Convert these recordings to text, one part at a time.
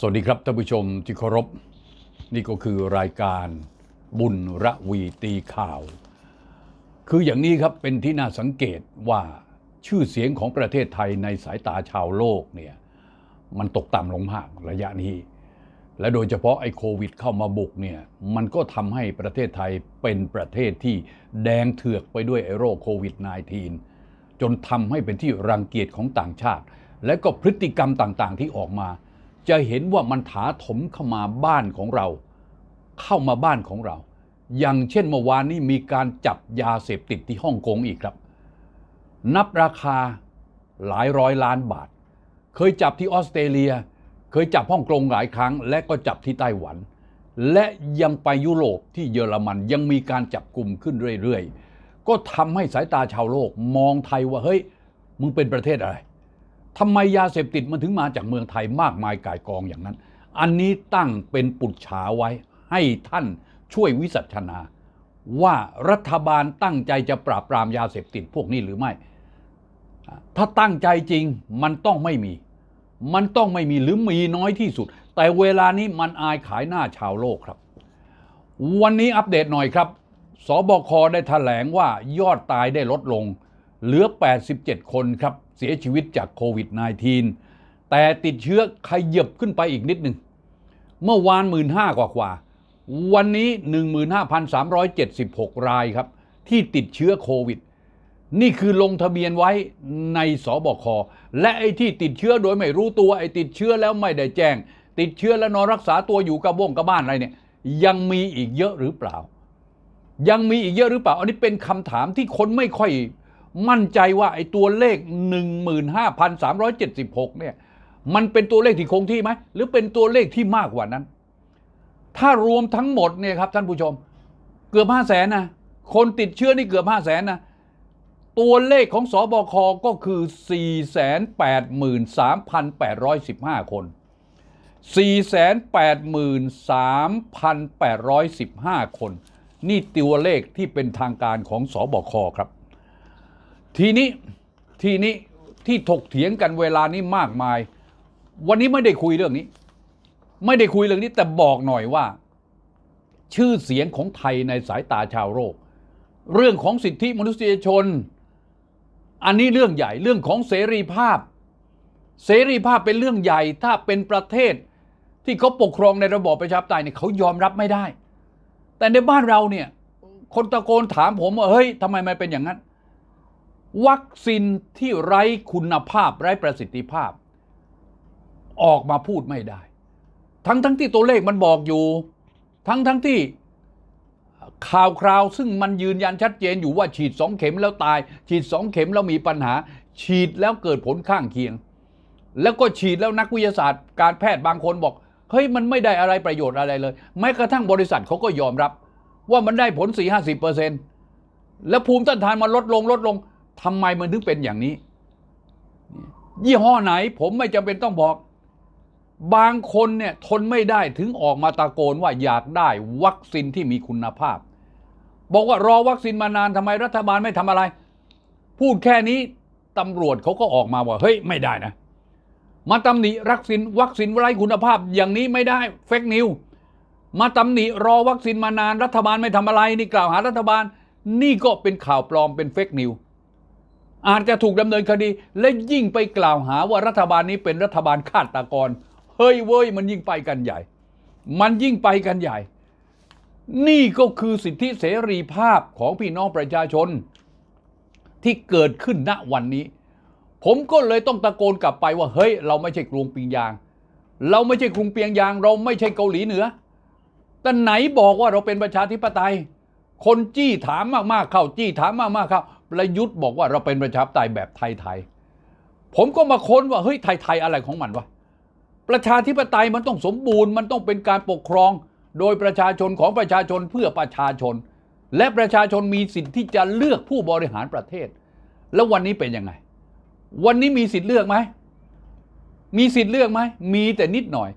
สวัสดีครับท่านผู้ชมที่เคารพ นี่ก็คือรายการบุญระวีตีข่าว คืออย่างนี้ครับเป็นที่น่าสังเกตว่าชื่อเสียงของประเทศไทยในสายตาชาวโลกเนี่ยมันตกต่ำลงมากระยะนี้ และโดยเฉพาะไอ้โควิดเข้ามาบุกเนี่ยมันก็ทำให้ประเทศไทยเป็นประเทศที่แดงเถือกไปด้วยไอ้โรคโควิด -19 จนทำให้เป็นที่รังเกียจของต่างชาติ และก็พฤติกรรมต่างๆ ที่ออกมา จะเห็นว่ามันถาถมเข้ามาบ้านของเรา เข้ามาบ้านของเรา อย่างเช่นเมื่อวานนี้มีการจับยาเสพติดที่ฮ่องกงอีกครับ นับราคาหลายร้อยล้านบาท เคยจับที่ออสเตรเลีย เคยจับฮ่องกงหลายครั้ง และก็จับที่ไต้หวัน และยังไปยุโรปที่เยอรมันยังมีการจับกลุ่มขึ้นเรื่อยๆ ก็ทำให้สายตาชาวโลกมองไทยว่าเฮ้ยมึงเป็นประเทศอะไร ทำไมยาเสพติดมันถึงมาจากเมืองไทยมากมายก่ายกองอย่างนั้น อันนี้ตั้งเป็นปุจฉาไว้ให้ท่านช่วยวิสัชนา ว่ารัฐบาลตั้งใจจะปราบปรามยาเสพติดพวกนี้หรือไม่ ถ้าตั้งใจจริงมันต้องไม่มี มันต้องไม่มีหรือมีน้อยที่สุด แต่เวลานี้มันอายขายหน้าชาวโลกครับ วันนี้อัปเดตหน่อยครับสบคได้แถลงว่ายอดตายได้ลดลง เหลือ 87 คนครับ เสียชีวิตจากโควิด -19 แต่ติดเชื้อขยับขึ้นไปอีกนิดหนึ่ง เมื่อวาน 1 5ื่นกว่ากว่า วันนี้ 15,376 รายครับ ที่ติดเชื้อโควิด นี่คือลงทะเบียนไว้ในสบค และไอ้ที่ติดเชื้อโดยไม่รู้ตัว ไอ้ติดเชื้อแล้วไม่ได้แจ้ง ติดเชื้อแล้วนอนรักษาตัวอยู่กับวงกับบ้านอะไรเนี่ย ยังมีอีกเยอะหรือเปล่า ยังมีอีกเยอะหรือเปล่า อันนี้เป็นคำถามที่คนไม่ค่อย มั่นใจว่าไอ้ตัวเลข 15,376 เนี่ย มันเป็นตัวเลขที่คงที่ไหม หรือเป็นตัวเลขที่มากกว่านั้น ถ้ารวมทั้งหมดเนี่ยครับท่านผู้ชม เกือบ5 0 0แสนนะ คนติดเชื้อนี่เกือบ5 0 0แสนนะ ตัวเลขของสอบคก็คือ 483,815 คน 483,815 คน นี่ตัวเลขที่เป็นทางการของสอบคครับ ทีนี้ทีนี้ที่ถกเถียงกันเวลานี้มากมาย วันนี้ไม่ได้คุยเรื่องนี้ ไม่ได้คุยเรื่องนี้แต่บอกหน่อยว่า ชื่อเสียงของไทยในสายตาชาวโลกเรื่องของสิทธิมนุษยชน อันนี้เรื่องใหญ่เรื่องของเสรีภาพ เสรีภาพเป็นเรื่องใหญ่ถ้าเป็นประเทศที่เขาปกครองในระบอบประชาธิปไตยเนี่ยเขายอมรับไม่ได้ แต่ในบ้านเราเนี่ยคนตะโกนถามผมว่าเฮ้ยทำไมมันเป็นอย่างนั้น วัคซีนที่ไร้คุณภาพไร้ประสิทธิภาพ ออกมาพูดไม่ได้ ทั้งทั้งที่ตัวเลขมันบอกอยู่ ทั้งทั้งที่ข่าวคราวซึ่งมันยืนยันชัดเจนอยู่ว่าฉีดสองเข็มแล้วตาย ฉีดสองเข็มแล้วมีปัญหา ฉีดแล้วเกิดผลข้างเคียง แล้วก็ฉีดแล้วนักวิทยาศาสตร์การแพทย์บางคนบอกเฮ้ยมันไม่ได้อะไรประโยชน์อะไรเลย แม้กระทั่งบริษัทเขาก็ยอมรับ ว่ามันได้ผล 4 5 0เปอร์เซ็นต์แล้วภูมิต้านทานมันลดลงลดลง ทำไมมันถึงเป็นอย่างนี้ ยี่ห้อไหนผมไม่จำเป็นต้องบอก บางคนเนี่ยทนไม่ได้ถึงออกมาตะโกนว่าอยากได้วัคซีนที่มีคุณภาพ บอกว่ารอวัคซีนมานานทำไมรัฐบาลไม่ทำอะไร พูดแค่นี้ตำรวจเขาก็ออกมาว่า เฮ้ยไม่ได้นะ มาตำหนิวัคซีนวัคซีนไร้คุณภาพอย่างนี้ไม่ได้เฟกนิวมาตำหนิรอวัคซีนมานานรัฐบาลไม่ทำอะไร นี่กล่าวหารัฐบาล นี่ก็เป็นข่าวปลอมเป็นเฟกนิว อาจจะถูกดำเนินคดี และยิ่งไปกล่าวหาว่ารัฐบาลนี้เป็นรัฐบาลฆาตกร เฮ้ยเว้ยมันยิ่งไปกันใหญ่ มันยิ่งไปกันใหญ่ นี่ก็คือสิทธิเสรีภาพของพี่น้องประชาชน ที่เกิดขึ้นณวันนี้ ผมก็เลยต้องตะโกนกลับไปว่าเฮ้ย เราไม่ใช่กรุงปิงยาง เราไม่ใช่กรุงเปียงยาง เราไม่ใช่เกาหลีเหนือแต่ไหนบอกว่าเราเป็นประชาธิปไตย คนจี้ถามมากๆเข้าจี้ถามมากๆเข้า ประยุทธ์บอกว่าเราเป็นประชาธิปไตยแบบไทยๆผมก็มาค้นว่าเฮ้ยไทยๆอะไรของมันวะประชาธิปไตยมันต้องสมบูรณ์มันต้องเป็นการปกครอง โดยประชาชนของประชาชนเพื่อประชาชน และประชาชนมีสิทธิ์ที่จะเลือกผู้บริหารประเทศ แล้ววันนี้เป็นยังไง วันนี้มีสิทธิ์เลือกไหมมีสิทธิ์เลือกไหมมีแต่นิดหน่อย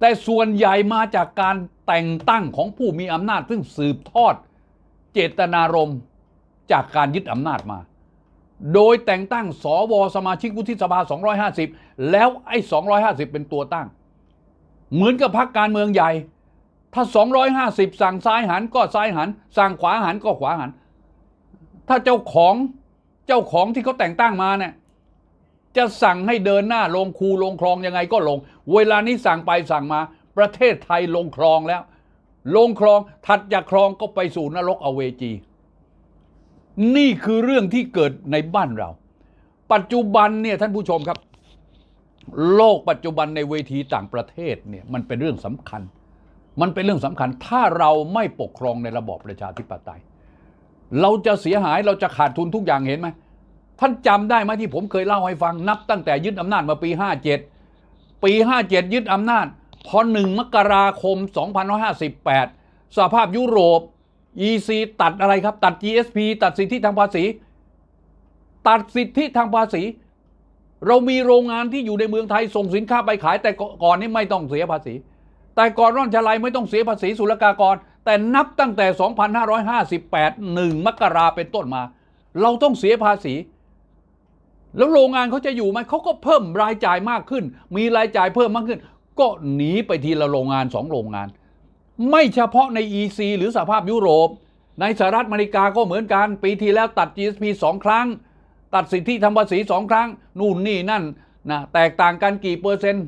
แต่ส่วนใหญ่มาจากการแต่งตั้งของผู้มีอำนาจซึ่งสืบทอด เจตนารมณ์ จากการยึดอำนาจมา โดยแต่งตั้งสวสมาชิกวุฒิสภา 250 แล้วไอ้ 250 เป็นตัวตั้ง เหมือนกับพรรคการเมืองใหญ่ ถ้า 250 สั่งซ้ายหันก็ซ้ายหัน สั่งขวาหันก็ขวาหัน ถ้าเจ้าของเจ้าของที่เขาแต่งตั้งมาเนี่ยจะสั่งให้เดินหน้าลงคูลงคลองยังไงก็ลง เวลานี้สั่งไปสั่งมา ประเทศไทยลงคลองแล้ว ลงคลองถัดจากคลองก็ไปสู่นรกอเวจี นี่คือเรื่องที่เกิดในบ้านเรา ปัจจุบันเนี่ยท่านผู้ชมครับ โลกปัจจุบันในเวทีต่างประเทศเนี่ยมันเป็นเรื่องสำคัญ มันเป็นเรื่องสำคัญ ถ้าเราไม่ปกครองในระบอบประชาธิปไตย เราจะเสียหายเราจะขาดทุนทุกอย่างเห็นไหมท่านจำได้ไหมที่ผมเคยเล่าให้ฟังนับตั้งแต่ยึดอำนาจมาปี 57 ปี 57 ยึดอำนาจ พอหนึ่งมกราคม 2558 สภาพยุโรป EC ตัดอะไรครับ ตัด GSP ตัดสิทธิทางภาษี ตัดสิทธิทางภาษี เรามีโรงงานที่อยู่ในเมืองไทยส่งสินค้าไปขาย แต่ก่อนนี้ไม่ต้องเสียภาษี แต่ก่อนร่อนชลัยไม่ต้องเสียภาษีศุลกากร แต่นับตั้งแต่ 2558 1 มกราเป็นต้นมา เราต้องเสียภาษี แล้วโรงงานเขาจะอยู่ไหมเขาก็เพิ่มรายจ่ายมากขึ้น มีรายจ่ายเพิ่มมากขึ้น ก็หนีไปทีละโรงงานสองโรงงาน ไม่เฉพาะใน EC หรือสหภาพยุโรป ในสหรัฐอเมริกาก็เหมือนกัน ปีที่แล้วตัด GSP สองครั้ง ตัดสิทธิทางภาษีสองครั้ง นู่นนี่นั่นนะแตกต่างกันกี่เปอร์เซ็นต์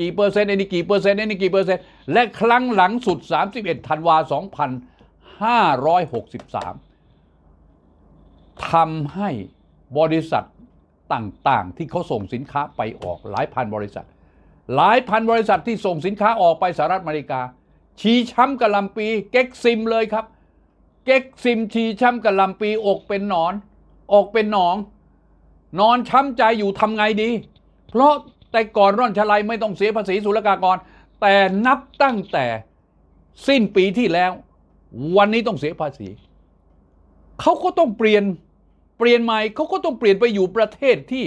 กี่เปอร์เซ็นต์ไอ้นี่กี่เปอร์เซ็นต์ไอ้นี่กี่เปอร์เซ็นต์และครั้งหลังสุด 31 ธันวา 2563ทำให้บริษัทต่างๆ ที่เขาส่งสินค้าไปออกหลายพันบริษัท หลายพันบริษัทที่ส่งสินค้าออกไปสหรัฐอเมริกา ชีช้ำกะลำปี เก๊กซิมเลยครับ เก๊กซิมชีช้ำกะลำปีอกเป็นหนอน อกเป็นหนอง นอนช้ำใจอยู่ทำไงดี เพราะแต่ก่อนร่อนชลัยไม่ต้องเสียภาษีศุลกากร แต่นับตั้งแต่สิ้นปีที่แล้ว วันนี้ต้องเสียภาษีเขาก็ต้องเปลี่ยนเปลี่ยนใหม่เขาก็ต้องเปลี่ยนไปอยู่ประเทศที่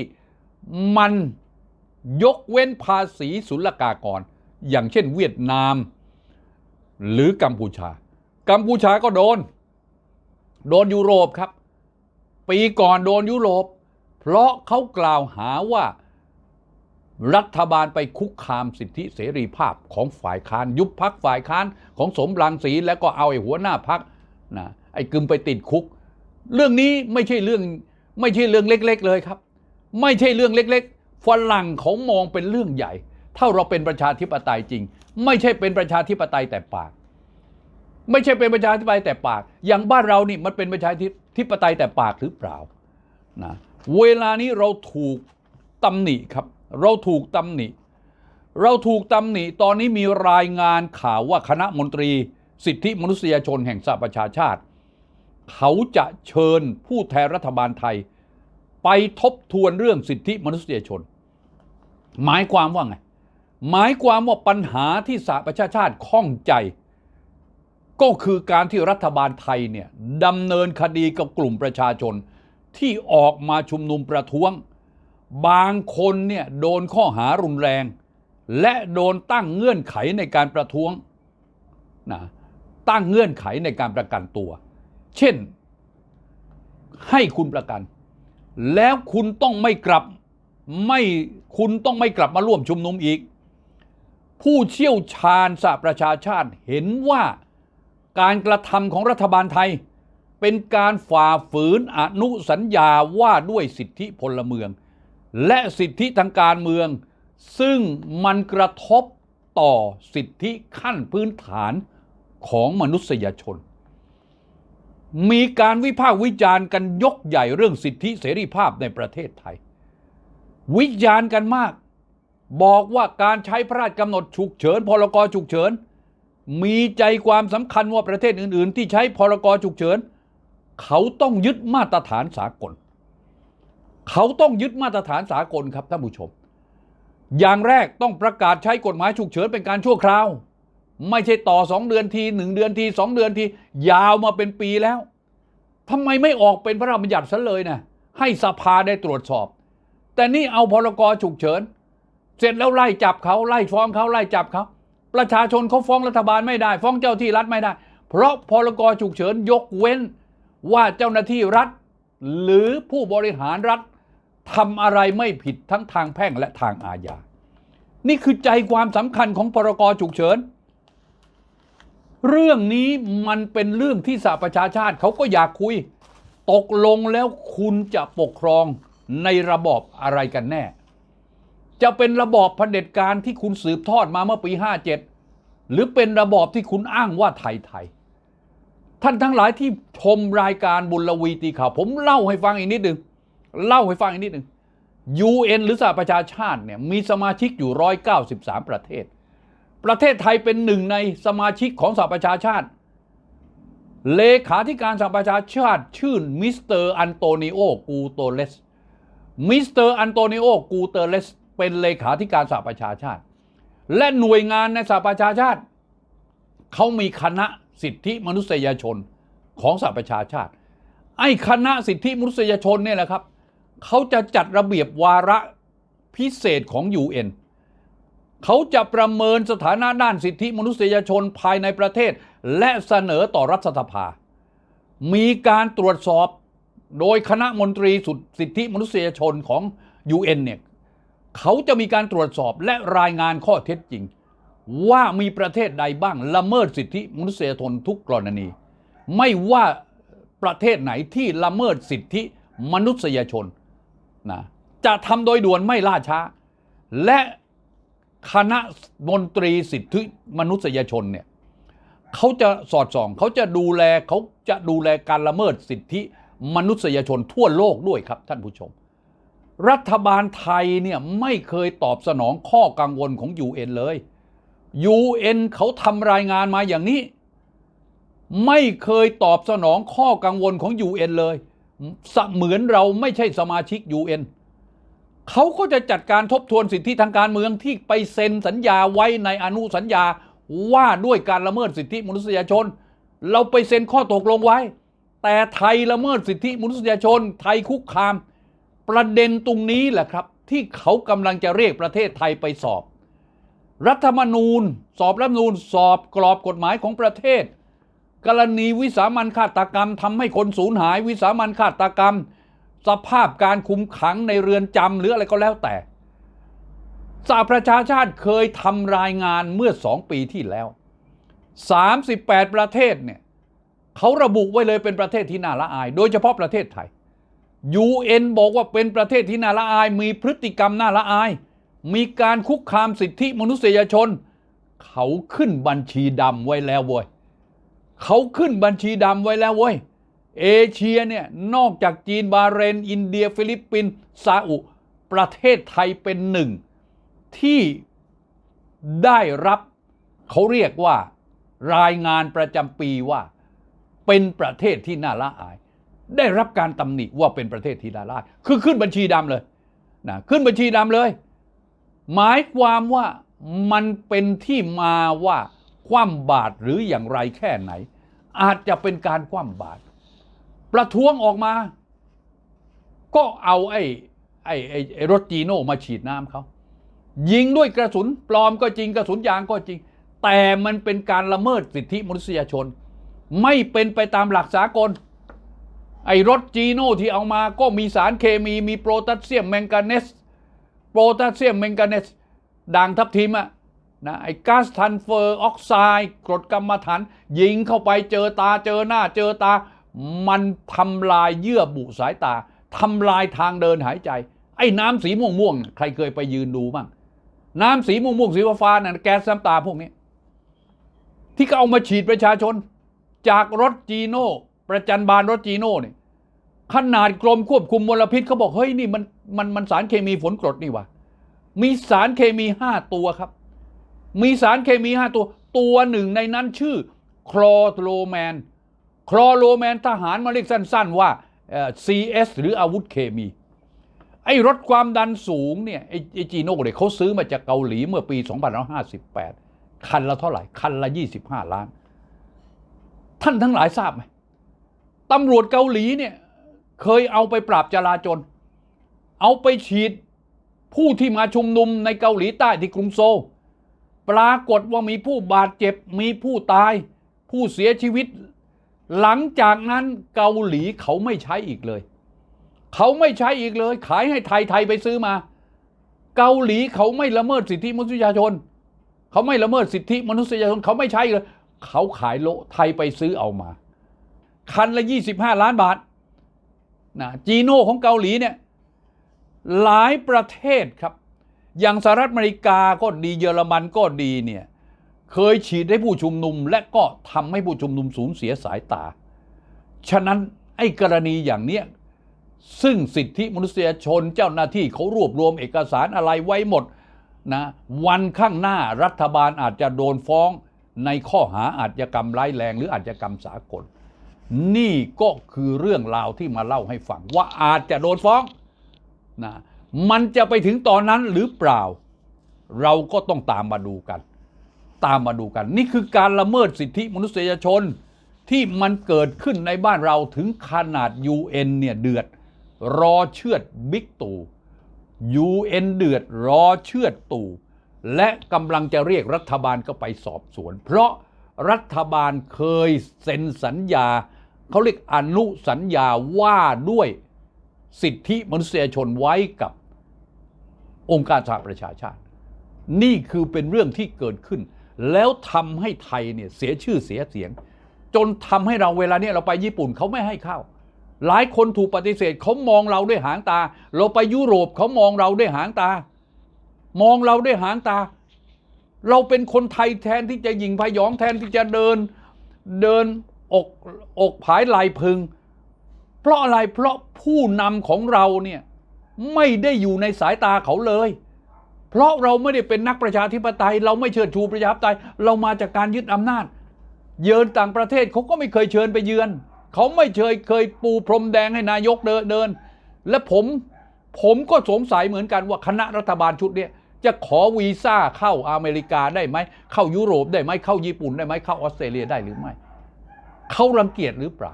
มันยกเว้นภาษีศุลกากร อย่างเช่นเวียดนาม หรือกัมพูชา กัมพูชาก็โดน โดนยุโรปครับ ปีก่อนโดนยุโรป เพราะเขากล่าวหาว่ารัฐบาลไปคุกคามสิทธิเสรีภาพของฝ่ายค้าน ยุบพักฝ่ายค้านของสมรังสีแล้วก็เอาไอ้หัวหน้าพักนะไอ้กึมไปติดคุก เรื่องนี้ไม่ใช่เรื่องไม่ใช่เรื่องเล็ก ๆ เลยครับ ไม่ใช่เรื่องเล็ก ๆฝรั่งเขามองเป็นเรื่องใหญ่ ถ้าเราเป็นประชาธิปไตยจริง ไม่ใช่เป็นประชาธิปไตยแต่ปาก ไม่ใช่เป็นประชาธิปไตยแต่ปาก อย่างบ้านเรานี่มันเป็นประชาธิปไตยแต่ปากหรือเปล่านะเวลานี้เราถูกตำหนิครับ เราถูกตำหนิ เราถูกตำหนิตอนนี้มีรายงานข่าวว่าคณะมนตรี สิทธิมนุษยชนแห่งสหประชาชาติ เขาจะเชิญผู้แทนรัฐบาลไทย ไปทบทวนเรื่องสิทธิมนุษยชน หมายความว่าไง หมายความว่าปัญหาที่สหประชาชาติข้องใจ ก็คือการที่รัฐบาลไทยเนี่ยดำเนินคดีกับกลุ่มประชาชนที่ออกมาชุมนุมประท้วง บางคนเนี่ยโดนข้อหารุนแรง และโดนตั้งเงื่อนไขในการประท้วงนะตั้งเงื่อนไขในการประกันตัว เช่น ให้คุณประกัน แล้วคุณต้องไม่กลับไม่คุณต้องไม่กลับมาร่วมชุมนุมอีก ผู้เชี่ยวชาญสหประชาชาติเห็นว่าการกระทำของรัฐบาลไทย เป็นการฝ่าฝืนอนุสัญญาว่าด้วยสิทธิพลเมือง และสิทธิทางการเมือง ซึ่งมันกระทบต่อสิทธิขั้นพื้นฐานของมนุษยชน มีการวิพากษ์วิจารณ์กันยกใหญ่เรื่องสิทธิเสรีภาพในประเทศไทย วิจารณ์กันมาก บอกว่าการใช้พระราชกำหนดฉุกเฉินพรกฉุกเฉิน มีใจความสำคัญว่าประเทศอื่น ๆ ที่ใช้พรกฉุกเฉิน เขาต้องยึดมาตรฐานสากล เขาต้องยึดมาตรฐานสากลครับท่านผู้ชม อย่างแรกต้องประกาศใช้กฎหมายฉุกเฉินเป็นการชั่วคราว ไม่ใช่ต่อสองเดือนทีหนึ่งเดือนทีสองเดือนที ยาวมาเป็นปีแล้วทำไมไม่ออกเป็นพระราชบัญญัติซะเลยนะให้สภาได้ตรวจสอบ แต่นี่เอาพรกฉุกเฉิน เสร็จแล้วไล่จับเขาไล่ฟ้องเขาไล่จับเขาประชาชนเขาฟ้องรัฐบาลไม่ได้ ฟ้องเจ้าที่รัฐไม่ได้ เพราะพรกฉุกเฉินยกเว้นว่าเจ้าหน้าที่รัฐ หรือผู้บริหารรัฐทำอะไรไม่ผิดทั้งทางแพ่งและทางอาญา นี่คือใจความสำคัญของพรกฉุกเฉิน เรื่องนี้มันเป็นเรื่องที่สหประชาชาติเขาก็อยากคุย ตกลงแล้วคุณจะปกครองในระบอบอะไรกันแน่ จะเป็นระบอบเผด็จการที่คุณสืบทอดมาเมื่อปี 57 หรือเป็นระบอบที่คุณอ้างว่าไทยไทย ท่านทั้งหลายที่ชมรายการบุญลวีตีข่าว ผมเล่าให้ฟังอีกนิดหนึ่งเล่าให้ฟังอีกนิดหนึ่ง UN หรือสหประชาชาติเนี่ยมีสมาชิกอยู่ 193 ประเทศ ประเทศไทยเป็นหนึ่งในสมาชิกของสหประชาชาติ เลขาธิการสหประชาชาติชื่อมิสเตอร์อันโตนิโอกูโตเลสมิสเตอร์อันโตนิโอกูเตเลส เป็นเลขาธิการสหประชาชาติ และหน่วยงานในสหประชาชาติเขามีคณะสิทธิมนุษยชนของสหประชาชาติ ไอ้คณะสิทธิมนุษยชนเนี่ยแหละครับเขาจะจัดระเบียบวาระพิเศษของ UN เขาจะประเมินสถานะด้านสิทธิมนุษยชนภายในประเทศ และเสนอต่อรัฐสภา มีการตรวจสอบโดยคณะมนตรีสุดสิทธิมนุษยชนของ UN เนี่ย เขาจะมีการตรวจสอบและรายงานข้อเท็จจริง ว่ามีประเทศใดบ้างละเมิดสิทธิมนุษยชนทุกกรณี ไม่ว่าประเทศไหนที่ละเมิดสิทธิมนุษยชนนะจะทำโดยด่วนไม่ล่าช้า และคณะมนตรีสิทธิมนุษยชนเนี่ยเขาจะสอดส่อง เขาจะดูแลเขาจะดูแลการละเมิดสิทธิมนุษยชนทั่วโลกด้วยครับท่านผู้ชม รัฐบาลไทยเนี่ยไม่เคยตอบสนองข้อกังวลของ UN เลย UN เขาทำรายงานมาอย่างนี้ ไม่เคยตอบสนองข้อกังวลของ UN เลยเสมือนเราไม่ใช่สมาชิก UN เขาก็จะจัดการทบทวนสิทธิทางการเมืองที่ไปเซ็นสัญญาไว้ในอนุสัญญาว่าด้วยการละเมิดสิทธิมนุษยชน เราไปเซ็นข้อตกลงไว้ แต่ไทยละเมิดสิทธิมนุษยชน ไทยคุกคาม ประเด็นตรงนี้แหละครับ ที่เขากำลังจะเรียกประเทศไทยไปสอบ รัฐธรรมนูญ สอบรัฐธรรมนูญ สอบกรอบกฎหมายของประเทศ กรณีวิสามันฆาตกรรมทำให้คนสูญหาย วิสามันฆาตกรรม สภาพการคุมขังในเรือนจำหรืออะไรก็แล้วแต่สหประชาชาติเคยทำรายงานเมื่อสองปีที่แล้ว 38 ประเทศเนี่ยเขาระบุไว้เลยเป็นประเทศที่น่าละอาย โดยเฉพาะประเทศไทย UN บอกว่าเป็นประเทศที่น่าละอาย มีพฤติกรรมน่าละอาย มีการคุกคามสิทธิมนุษยชน เขาขึ้นบัญชีดำไว้แล้วเว้ยเขาขึ้นบัญชีดำไว้แล้วเว้ยเอเชียเนี่ยนอกจากจีนบาเรน อินเดีย ฟิลิปปินส์ซาอุ ประเทศไทยเป็นหนึ่ง ที่ได้รับเขาเรียกว่ารายงานประจำปีว่า เป็นประเทศที่น่าละอาย ได้รับการตำหนิว่าเป็นประเทศที่น่าละอายคือขึ้นบัญชีดำเลยนะขึ้นบัญชีดำเลย หมายความว่ามันเป็นที่มาว่าคว่ำบาตรหรืออย่างไรแค่ไหน อาจจะเป็นการคว่ำบาตรประท้วงออกมา ก็เอาไอ้ไอ้ไอ้ไอ้รถจีโน่มาฉีดน้ำเขายิงด้วยกระสุนปลอมก็จริงกระสุนยางก็จริง แต่มันเป็นการละเมิดสิทธิมนุษยชน ไม่เป็นไปตามหลักสากล ไอ้รถจีโน่ที่เอามาก็มีสารเคมีมีโพแทสเซียมแมงกาเนสโพแทสเซียมแมงกาเนสด่างทับทิมอะนะไอ้ก๊าซทันเฟอร์ออกไซด์กรดกรรมฐานยิงเข้าไปเจอตาเจอหน้าเจอตา มันทำลายเยื่อบุสายตาทำลายทางเดินหายใจ ไอ้น้ำสีม่วงม่วงใครเคยไปยืนดูบ้างน้ำสีม่วงม่วงสีฟ้านั่นแก๊สน้ำตาพวกนี้ ที่เขาเอามาฉีดประชาชน จากรถจีโน่ประจันบานรถจีโน่เนี่ย ขนาดกรมควบคุมมลพิษเขาบอกเฮ้ยนี่มันมันมันสารเคมีฝนกรดนี่วะมีสารเคมีห้าตัวครับ มีสารเคมีห้าตัว ตัวหนึ่งในนั้นชื่อคลอโรแมน คลอโรแมนทหารมาเรียกสั้น ๆ ว่าเอ่อ CS หรืออาวุธเคมี ไอ้รถความดันสูงเนี่ยไอ้ไอ้จีโน่เนี่ยเขาซื้อมาจากเกาหลีเมื่อปี 2558 คันละเท่าไหร่ คันละ 25 ล้าน ท่านทั้งหลายทราบไหมตำรวจเกาหลีเนี่ย เคยเอาไปปราบจราจนเอาไปฉีดผู้ที่มาชุมนุมในเกาหลีใต้ที่กรุงโซลปรากฏว่ามีผู้บาดเจ็บ มีผู้ตาย ผู้เสียชีวิต หลังจากนั้นเกาหลีเขาไม่ใช้อีกเลย เขาไม่ใช้อีกเลย ขายให้ไทยไทยไปซื้อมา เกาหลีเขาไม่ละเมิดสิทธิมนุษยชน เขาไม่ละเมิดสิทธิมนุษยชน เขาไม่ใช่เลย เขาขายโลไทยไปซื้อเอามา คันละ 25 ล้านบาท นะจีโน่ของเกาหลีเนี่ยหลายประเทศครับ อย่างสหรัฐอเมริกาก็ดีเยอรมันก็ดีเนี่ยเคยฉีดให้ผู้ชุมนุม และก็ทำให้ผู้ชุมนุมสูญเสียสายตา ฉะนั้นไอ้กรณีอย่างเนี้ยซึ่งสิทธิมนุษยชนเจ้าหน้าที่เขารวบรวมเอกสารอะไรไว้หมดนะวันข้างหน้ารัฐบาลอาจจะโดนฟ้องในข้อหาอาชญากรรมร้ายแรง หรืออาชญากรรมสากล นี่ก็คือเรื่องราวที่มาเล่าให้ฟัง ว่าอาจจะโดนฟ้องนะมันจะไปถึงตอนนั้นหรือเปล่า เราก็ต้องตามมาดูกัน ตามมาดูกัน นี่คือการละเมิดสิทธิมนุษยชนที่มันเกิดขึ้นในบ้านเราถึงขนาด UN เนี่ยเดือด รอเชือดบิ๊กตู่ UN เดือดรอเชือดตู่และกำลังจะเรียกรัฐบาลก็ไปสอบสวน เพราะรัฐบาลเคยเซ็นสัญญา เขาเรียกอนุสัญญาว่าด้วยสิทธิมนุษยชนไว้กับองค์การสหประชาชาติ นี่คือเป็นเรื่องที่เกิดขึ้น แล้วทำให้ไทยเนี่ยเสียชื่อเสียเสียง จนทำให้เราเวลาเนี้ยเราไปญี่ปุ่นเขาไม่ให้เข้า หลายคนถูกปฏิเสธเขามองเราด้วยหางตา เราไปยุโรปเขามองเราด้วยหางตา มองเราด้วยหางตา เราเป็นคนไทยแทนที่จะหยิงพยองแทนที่จะเดินเดิน อกอกผายไหลพึง เพราะอะไรเพราะผู้นำของเราเนี่ยไม่ได้อยู่ในสายตาเขาเลย เพราะเราไม่ได้เป็นนักประชาธิปไตย เราไม่เชิดชูประชาธิปไตย เรามาจากการยึดอำนาจ เยือนต่างประเทศเขาก็ไม่เคยเชิญไปเยือน เขาไม่เคยเคยปูพรมแดงให้นายกเดินเดิน และผมผมก็สงสัยเหมือนกันว่าคณะรัฐบาลชุดนี้จะขอวีซ่าเข้าอเมริกาได้ไหม เข้ายุโรปได้ไหมเข้าญี่ปุ่นได้ไหมเข้าออสเตรเลียได้หรือไม่ เขารังเกียจหรือเปล่า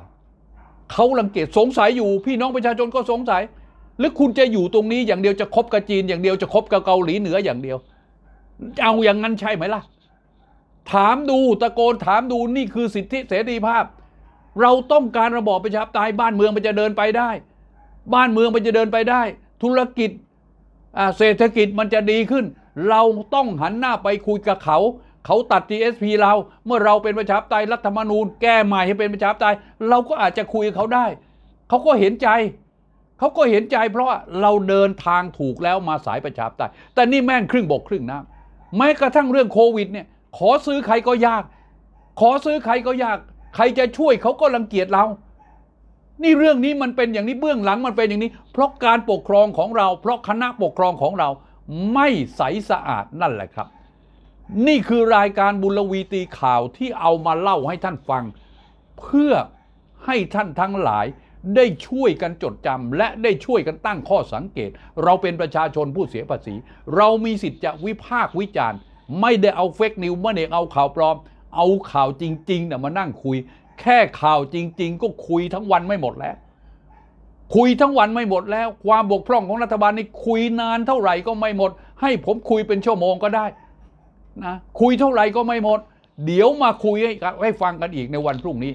เขารังเกียจสงสัยอยู่ พี่น้องประชาชนก็สงสัย หรือคุณจะอยู่ตรงนี้อย่างเดียวจะคบกับจีน อย่างเดียวจะคบกับเกาหลีเหนืออย่างเดียว เอาอย่างนั้นใช่ไหมล่ะ ถามดูตะโกนถามดูนี่คือสิทธิเสรีภาพ เราต้องการระบอบประชาธิปไตยบ้านเมืองมันจะเดินไปได้ บ้านเมืองมันจะเดินไปได้ ธุรกิจเศรษฐกิจมันจะดีขึ้น เราต้องหันหน้าไปคุยกับเขา เขาตัด GSP เรา เมื่อเราเป็นประชาธิปไตยรัฐธรรมนูญ แก้ใหม่ให้เป็นประชาธิปไตย เราก็อาจจะคุยกับเขาได้ เขาก็เห็นใจ เขาก็เห็นใจ เพราะว่าเราเดินทางถูกแล้วมาสายประชาธิปไตย แต่นี่แม่งครึ่งบกครึ่งน้ำแม้กระทั่งเรื่องโควิดเนี่ย ขอซื้อใครก็ยาก ขอซื้อใครก็ยาก ใครจะช่วยเขาก็รังเกียจเรา นี่เรื่องนี้มันเป็นอย่างนี้เบื้องหลังมันเป็นอย่างนี้ เพราะการปกครองของเรา เพราะคณะปกครองของเราไม่ใสสะอาดนั่นแหละครับ นี่คือรายการบุญวีตีข่าวที่เอามาเล่าให้ท่านฟัง เพื่อให้ท่านทั้งหลายได้ช่วยกันจดจำและได้ช่วยกันตั้งข้อสังเกต เราเป็นประชาชนผู้เสียภาษี เรามีสิทธิ์จะวิพากษ์วิจารณ์ ไม่ได้เอาเฟกนิวไม่ได้เอาข่าวปลอม เอาข่าวจริงๆนะมานั่งคุย แค่ข่าวจริง ๆ ก็คุยทั้งวันไม่หมดแล้ว คุยทั้งวันไม่หมดแล้ว ความบกพร่องของรัฐบาลนี่คุยนานเท่าไหร่ก็ไม่หมด ให้ผมคุยเป็นชั่วโมงก็ได้ นะคุยเท่าไหร่ก็ไม่หมด เดี๋ยวมาคุยให้ให้ฟังกันอีกในวันพรุ่งนี้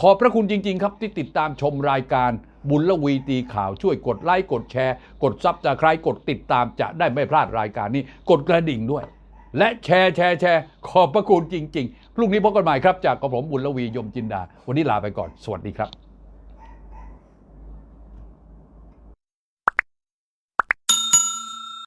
ขอบพระคุณจริง ๆ ครับที่ติดตามชมรายการบุญละวีตีข่าวช่วยกดไลค์กดแชร์ กดซับสไครต์กดติดตามจะได้ไม่พลาดรายการนี้ กดกระดิ่งด้วย และแชร์แชร์แชร์ขอบพระคุณจริง ๆ พรุ่งนี้พบกันใหม่ครับจากกระผมบุญละวียมจินดา วันนี้ลาไปก่อน สวัสดีครับ